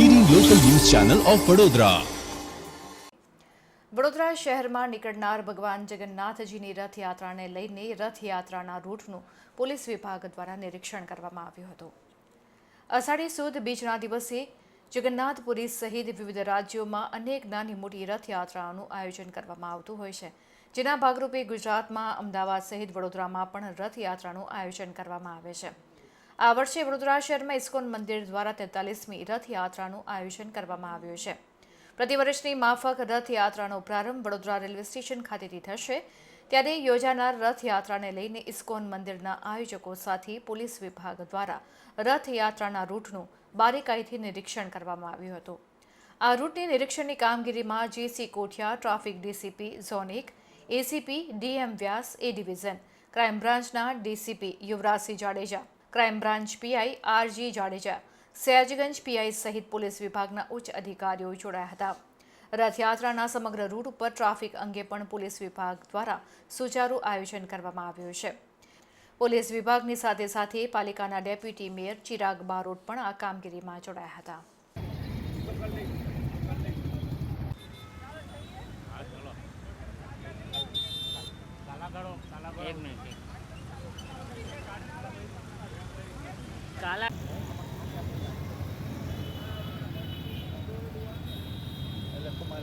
Channel of Vadodara Vadodara શહેરમાં નીકળનાર ભગવાન જગન્નાથજીની રથયાત્રાને લઈને રથયાત્રાના રૂટનું પોલીસ વિભાગ દ્વારા નિરીક્ષણ કરવામાં આવ્યું હતું. અષાઢી સુદ બીજના દિવસે જગન્નાથપુરી સહિત વિવિધ રાજ્યોમાં અનેક નાની મોટી રથયાત્રાઓનું આયોજન કરવામાં આવતું હોય છે. જેના ભાગરૂપે ગુજરાતમાં, અમદાવાદ સહિત વડોદરામાં પણ રથયાત્રાનું આયોજન કરવામાં આવે છે. આ વર્ષે વડોદરા શહેરમાં ઇસ્કોન મંદિર દ્વારા તેતાલીસમી રથયાત્રાનું આયોજન કરવામાં આવ્યું છે. પ્રતિવર્ષની માફક રથયાત્રાનો પ્રારંભ વડોદરા રેલવે સ્ટેશન ખાતેથી થશે. ત્યારે યોજાનાર રથયાત્રાને લઈને ઇસ્કોન મંદિરના આયોજકો સાથે પોલીસ વિભાગ દ્વારા રથયાત્રાના રૂટનું બારીકાઈથી નિરીક્ષણ કરવામાં આવ્યું હતું. આ રૂટની નિરીક્ષણની કામગીરીમાં GC Kothiya, traffic DCP zone એક ACP DM Vyas, A division, crime બ્રાન્ચના DCP Yuvrajsinh Jadeja crime branch PI RG Jadeja, Sayajiganj PI સહિત પોલીસ વિભાગના ઉચ્ચ અધિકારીઓ જોડાયા હતા. રથયાત્રાના સમગ્ર રૂટ ઉપર ટ્રાફિક અંગે પણ પોલીસ વિભાગ દ્વારા સુચારુ આયોજન કરવામાં આવ્યું છે. પોલીસ વિભાગની સાથે સાથે પાલિકાના ડેપ્યુટી મેયર ચિરાગ બારોટ પણ આ કામગીરીમાં જોડાયા હતા. એક મિનિટ.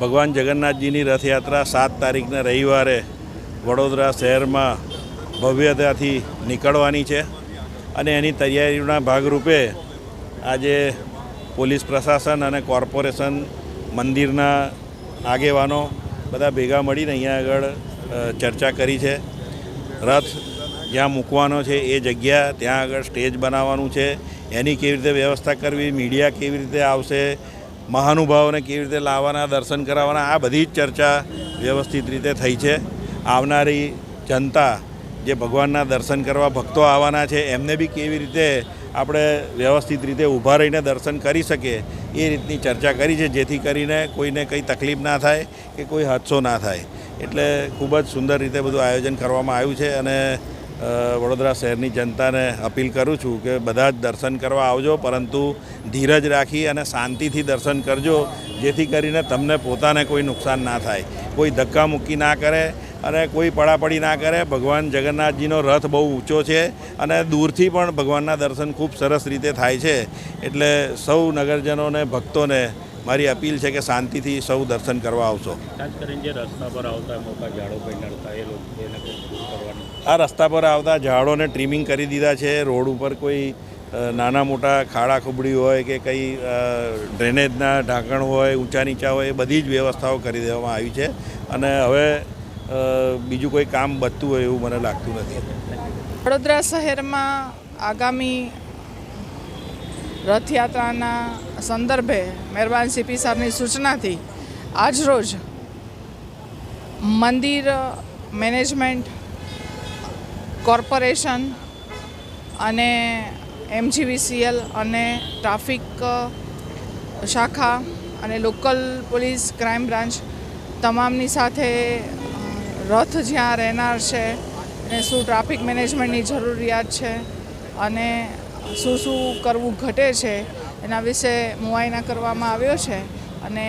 ભગવાન જગન્નાથજીની રથયાત્રા સાત તારીખના રવિવારે વડોદરા શહેરમાં ભવ્યતાથી નીકળવાની છે અને એની તૈયારીના ભાગરૂપે આજે પોલીસ પ્રશાસન અને કોર્પોરેશન મંદિરના આગેવાનો બધા ભેગા મળીને અહીંયા આગળ ચર્ચા કરી છે. રથ જ્યાં મૂકવાનો છે એ જગ્યા, ત્યાં આગળ સ્ટેજ બનાવવાનું છે. એની કેવી રીતે વ્યવસ્થા કરવી, મીડિયા કેવી રીતે આવશે મહાનુભાવોને કેવી રીતે લાવવાના, દર્શન કરાવવાના, આ બધી જ ચર્ચા વ્યવસ્થિત રીતે થઈ છે. આવનારી જનતા જે ભગવાનના દર્શન કરવા ભક્તો આવવાના છે, એમને બી કેવી રીતે આપણે વ્યવસ્થિત રીતે ઊભા રહીને દર્શન કરી શકીએ, એ રીતની ચર્ચા કરી છે, જેથી કરીને કોઈને કંઈ તકલીફ ના થાય કે કોઈ હાદસો ના થાય. એટલે ખૂબ જ સુંદર રીતે બધું આયોજન કરવામાં આવ્યું છે અને વડોદરા શહેરની જનતાને અપીલ કરું છું કે બધા જ દર્શન કરવા આવજો, પરંતુ ધીરજ રાખી અને શાંતિથી દર્શન કરજો, જેથી કરીને તમને પોતાને કોઈ નુકસાન ના થાય. કોઈ ધક્કામુક્કી ના કરે અને કોઈ પડાપડી ના કરે. ભગવાન જગન્નાથજીનો રથ બહુ ઊંચો છે અને દૂરથી પણ ભગવાનના દર્શન ખૂબ સરસ રીતે થાય છે. એટલે સૌ નગરજનોને, ભક્તોને મારી અપીલ છે કે શાંતિથી સૌ દર્શન કરવા આવશો. ખાસ કરીને જે રસ્તા પર આવતા મોટા ઝાડો પર નડતા એ લોકો આ રસ્તા પર આવતા ઝાડોને ટ્રીમિંગ કરી દીધા છે. રોડ ઉપર કોઈ નાના મોટા ખાડા ખુબડી હોય કે કંઈ ડ્રેનેજના ઢાંકણ હોય, ઊંચા નીચા હોય, એ બધી જ વ્યવસ્થાઓ કરી દેવામાં આવી છે. અને હવે બીજું કોઈ કામ બચતું હોય એવું મને લાગતું નથી. વડોદરા શહેરમાં આગામી રથયાત્રાના સંદર્ભે મહેરબાન સીપી સાહેબની સૂચનાથી આજરોજ મંદિર મેનેજમેન્ટ કોર્પોરેશન અને એમજીવીસીએલ અને ટ્રાફિક શાખા અને લોકલ પોલીસ ક્રાઇમ બ્રાન્ચ તમામની સાથે રથ જ્યાં રહેનાર છે એને શું ટ્રાફિક મેનેજમેન્ટની જરૂરિયાત છે અને શું શું કરવું ઘટે છે એના વિશે મુઆયના કરવામાં આવ્યો છે અને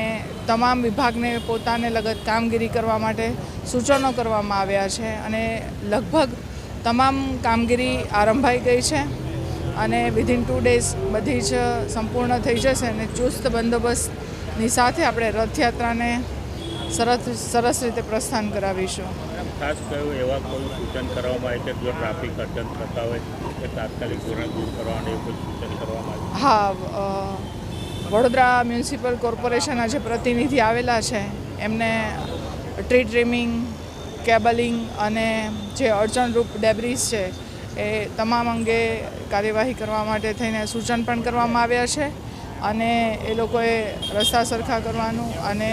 તમામ વિભાગને પોતાને લગત કામગીરી કરવા માટે સૂચનો કરવામાં આવ્યા છે અને લગભગ તમામ કામગીરી આરંભાઈ ગઈ છે અને વિધિન ટુ ડેઝ બધી જ સંપૂર્ણ થઈ જશે અને ચુસ્ત બંદોબસ્તની સાથે આપણે રથયાત્રાને સરસ સરસ રીતે પ્રસ્થાન કરાવીશું. ખાસ કયું એવા કોઈ સૂચન કરવામાં આવે છે કે જો ટ્રાફિક અડચણ થતા હોય કે તાત્કાલિક ધોરણે દૂર કરવાનું એવું કોઈ સૂચન કરવામાં આવે? હા વડોદરા મ્યુનિસિપલ કોર્પોરેશનના જે પ્રતિનિધિ આવેલા છે એમને ટ્રી ટ્રીમિંગ કેબલિંગ અને જે અડચણરૂપ ડેબ્રીસ છે, એ તમામ અંગે કાર્યવાહી કરવા માટે થઈને સૂચન પણ કરવામાં આવ્યા છે અને એ લોકોએ રસ્તા સરખા કરવાનું અને